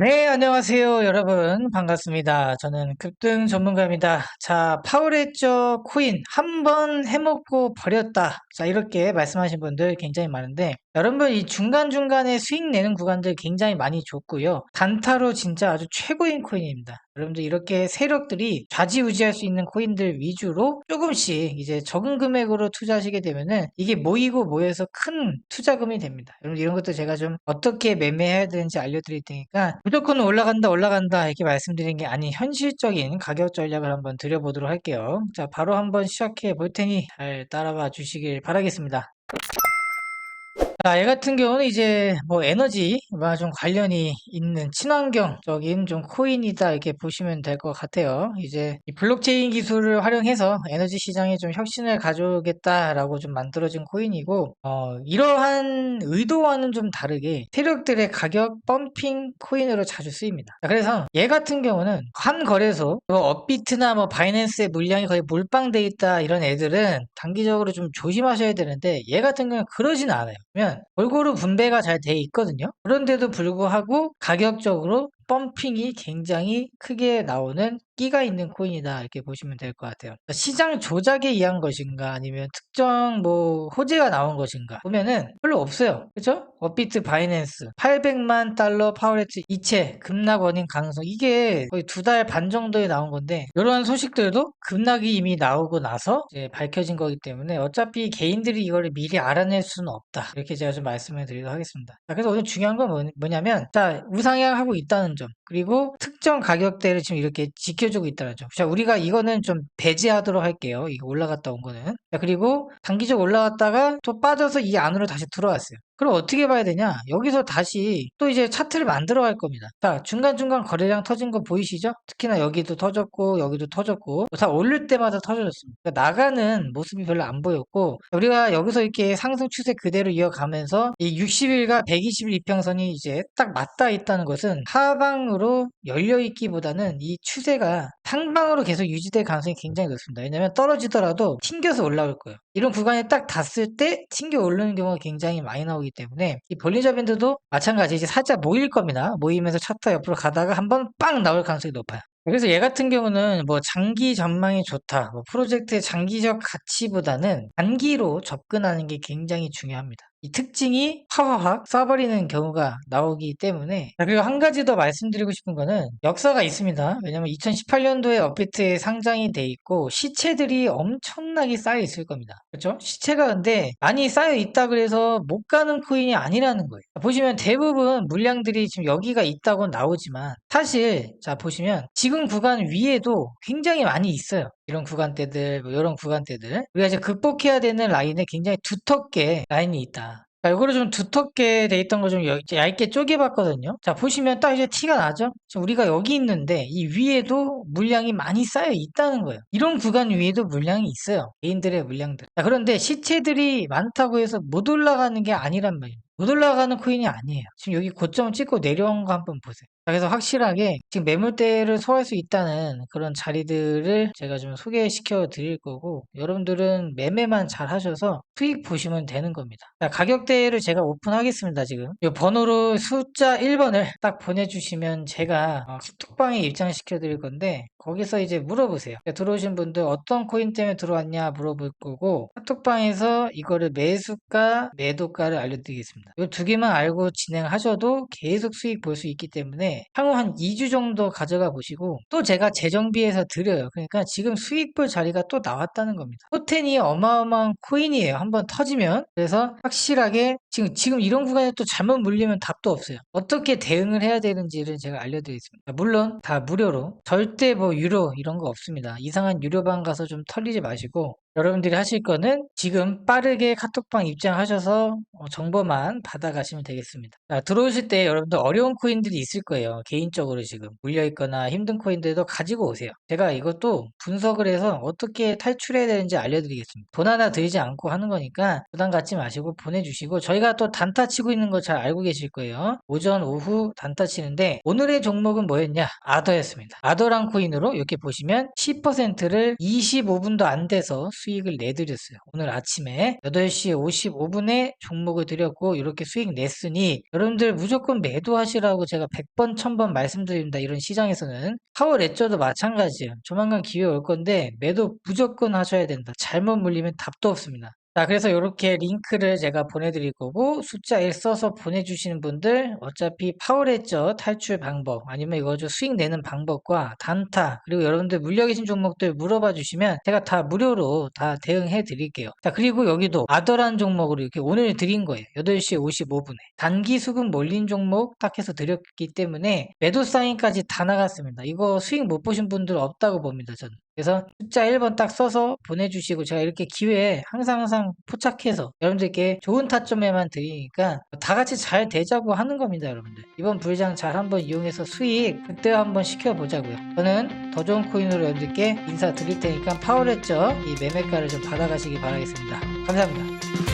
네, 안녕하세요, 여러분. 반갑습니다. 저는 급등 전문가입니다. 자, 파워레저 코인 한 번 해먹고 버렸다. 자, 이렇게 말씀하신 분들 굉장히 많은데, 여러분 이 중간중간에 수익 내는 구간들 굉장히 많이 좋고요. 단타로 진짜 아주 최고인 코인입니다. 여러분들 이렇게 세력들이 좌지우지할 수 있는 코인들 위주로 조금씩 이제 적은 금액으로 투자하시게 되면은 이게 모이고 모여서 큰 투자금이 됩니다. 여러분 이런 것도 제가 좀 어떻게 매매해야 되는지 알려드릴 테니까 무조건 올라간다 올라간다 이렇게 말씀드린 게 아닌 현실적인 가격 전략을 한번 드려보도록 할게요. 자 바로 한번 시작해 볼 테니 잘 따라와 주시길 바라겠습니다. 자, 얘 같은 경우는 이제 뭐 에너지와 좀 관련이 있는 친환경적인 좀 코인이다 이렇게 보시면 될 것 같아요. 이제 이 블록체인 기술을 활용해서 에너지 시장에 좀 혁신을 가져오겠다라고 좀 만들어진 코인이고 어, 이러한 의도와는 좀 다르게 세력들의 가격 펌핑 코인으로 자주 쓰입니다. 자, 그래서 얘 같은 경우는 한 거래소 뭐 업비트나 뭐 바이낸스의 물량이 거의 몰빵돼 있다 이런 애들은 단기적으로 좀 조심하셔야 되는데 얘 같은 경우는 그러진 않아요. 그러면 골고루 분배가 잘 돼 있거든요. 그런데도 불구하고 가격적으로 펌핑이 굉장히 크게 나오는 끼가 있는 코인이다 이렇게 보시면 될 것 같아요. 시장 조작에 의한 것인가 아니면 특정 뭐 호재가 나온 것인가 보면은 별로 없어요. 그죠? 업비트 바이낸스 800만 달러 파워레트 이체 급락 원인 가능성 이게 거의 두 달 반 정도에 나온 건데 이러한 소식들도 급락이 이미 나오고 나서 밝혀진 거기 때문에 어차피 개인들이 이거를 미리 알아낼 수는 없다 이렇게 제가 좀 말씀을 드리도록 하겠습니다. 자, 그래서 오늘 중요한 건 뭐, 뭐냐면 자 우상향하고 있다는 점 그리고 특정 가격대를 지금 이렇게 지켜주고 있다는 점. 자, 우리가 이거는 좀 배제하도록 할게요. 이거 올라갔다 온 거는. 자, 그리고 단기적 올라갔다가 또 빠져서 이 안으로 다시 들어왔어요. 그럼 어떻게 봐야 되냐? 여기서 다시 또 이제 차트를 만들어 갈 겁니다. 자, 중간중간 거래량 터진 거 보이시죠? 특히나 여기도 터졌고, 여기도 터졌고, 다 올릴 때마다 터졌습니다. 그러니까 나가는 모습이 별로 안 보였고, 우리가 여기서 이렇게 상승 추세 그대로 이어가면서 이 60일과 120일 이평선이 이제 딱 맞닿아 있다는 것은 하방으로 열려 있기보다는 이 추세가 상방으로 계속 유지될 가능성이 굉장히 높습니다. 왜냐면 떨어지더라도 튕겨서 올라올 거예요. 이런 구간에 딱 닿았을 때 튕겨 오르는 경우가 굉장히 많이 나오기 때문에 이 볼린저 밴드도 마찬가지 이제 살짝 모일 겁니다. 모이면서 차트 옆으로 가다가 한번 빵 나올 가능성이 높아요. 그래서 얘 같은 경우는 뭐 장기 전망이 좋다, 뭐 프로젝트의 장기적 가치보다는 단기로 접근하는 게 굉장히 중요합니다. 이 특징이 화화확 쏴버리는 경우가 나오기 때문에 그리고 한 가지 더 말씀드리고 싶은 거는 역사가 있습니다. 왜냐면 2018년도에 업비트에 상장이 돼 있고 시체들이 엄청나게 쌓여 있을 겁니다. 그렇죠? 시체가 근데 많이 쌓여 있다 그래서 못 가는 코인이 아니라는 거예요. 보시면 대부분 물량들이 지금 여기가 있다고 나오지만 사실 자 보시면 지금 구간 위에도 굉장히 많이 있어요. 이런 구간대들, 뭐 이런 구간대들. 우리가 이제 극복해야 되는 라인에 굉장히 두텁게 라인이 있다. 자, 이거를 좀 두텁게 돼 있던 거 좀 얇게 쪼개봤거든요. 자, 보시면 딱 이제 티가 나죠? 우리가 여기 있는데 이 위에도 물량이 많이 쌓여 있다는 거예요. 이런 구간 위에도 물량이 있어요. 개인들의 물량들. 자, 그런데 시체들이 많다고 해서 못 올라가는 게 아니란 말이에요. 못 올라가는 코인이 아니에요. 지금 여기 고점 찍고 내려온 거 한번 보세요. 그래서 확실하게 지금 매물대를 소화할 수 있다는 그런 자리들을 제가 좀 소개시켜 드릴 거고 여러분들은 매매만 잘 하셔서 수익 보시면 되는 겁니다. 자, 가격대를 제가 오픈하겠습니다. 지금 이 번호로 숫자 1번을 딱 보내주시면 제가 어, 톡방에 입장시켜 드릴 건데 거기서 이제 물어보세요. 들어오신 분들 어떤 코인 때문에 들어왔냐 물어볼 거고 카톡방에서 이거를 매수가 매도가를 알려드리겠습니다. 이 두 개만 알고 진행하셔도 계속 수익 볼 수 있기 때문에 향후 한 2주 정도 가져가 보시고 또 제가 재정비해서 드려요. 그러니까 지금 수익 볼 자리가 또 나왔다는 겁니다. 포텐이 어마어마한 코인이에요. 한번 터지면. 그래서 확실하게 지금 지금 이런 구간에 또 잘못 물리면 답도 없어요. 어떻게 대응을 해야 되는지를 제가 알려드리겠습니다. 물론 다 무료로 절대 뭐 유료 이런 거 없습니다. 이상한 유료방 가서 좀 털리지 마시고 여러분들이 하실 거는 지금 빠르게 카톡방 입장하셔서 어, 정보만 받아가시면 되겠습니다. 자, 들어오실 때 여러분들 어려운 코인들이 있을 거예요. 개인적으로 지금 물려있거나 힘든 코인들도 가지고 오세요. 제가 이것도 분석을 해서 어떻게 탈출해야 되는지 알려드리겠습니다. 돈 하나 들지 않고 하는 거니까 부담 갖지 마시고 보내주시고 저희 가 또 단타 치고 있는 거 잘 알고 계실 거예요. 오전, 오후 단타 치는데 오늘의 종목은 뭐였냐? 아더였습니다. 아더랑 코인으로 이렇게 보시면 10%를 25분도 안 돼서 수익을 내드렸어요. 오늘 아침에 8시 55분에 종목을 드렸고 이렇게 수익 냈으니 여러분들 무조건 매도하시라고 제가 100번 1000번 말씀드립니다. 이런 시장에서는 파월 엣저도 마찬가지예요. 조만간 기회 올 건데 매도 무조건 하셔야 된다. 잘못 물리면 답도 없습니다. 자, 그래서 이렇게 링크를 제가 보내드릴 거고, 숫자 1 써서 보내주시는 분들, 어차피 파워레저 탈출 방법, 아니면 이거 좀 수익 내는 방법과 단타, 그리고 여러분들 물려 계신 종목들 물어봐 주시면 제가 다 무료로 다 대응해 드릴게요. 자, 그리고 여기도 아더란 종목으로 이렇게 오늘 드린 거예요. 8시 55분에. 단기 수급 몰린 종목 딱 해서 드렸기 때문에 매도 사인까지 다 나갔습니다. 이거 수익 못 보신 분들 없다고 봅니다, 저는. 그래서 숫자 1번 딱 써서 보내주시고 제가 이렇게 기회에 항상 항상 포착해서 여러분들께 좋은 타점에만 드리니까 다 같이 잘 되자고 하는 겁니다 여러분들. 이번 불장 잘 한번 이용해서 수익 그때 한번 시켜보자고요. 저는 더 좋은 코인으로 여러분들께 인사드릴 테니까 파워레저 이 매매가를 좀 받아가시기 바라겠습니다. 감사합니다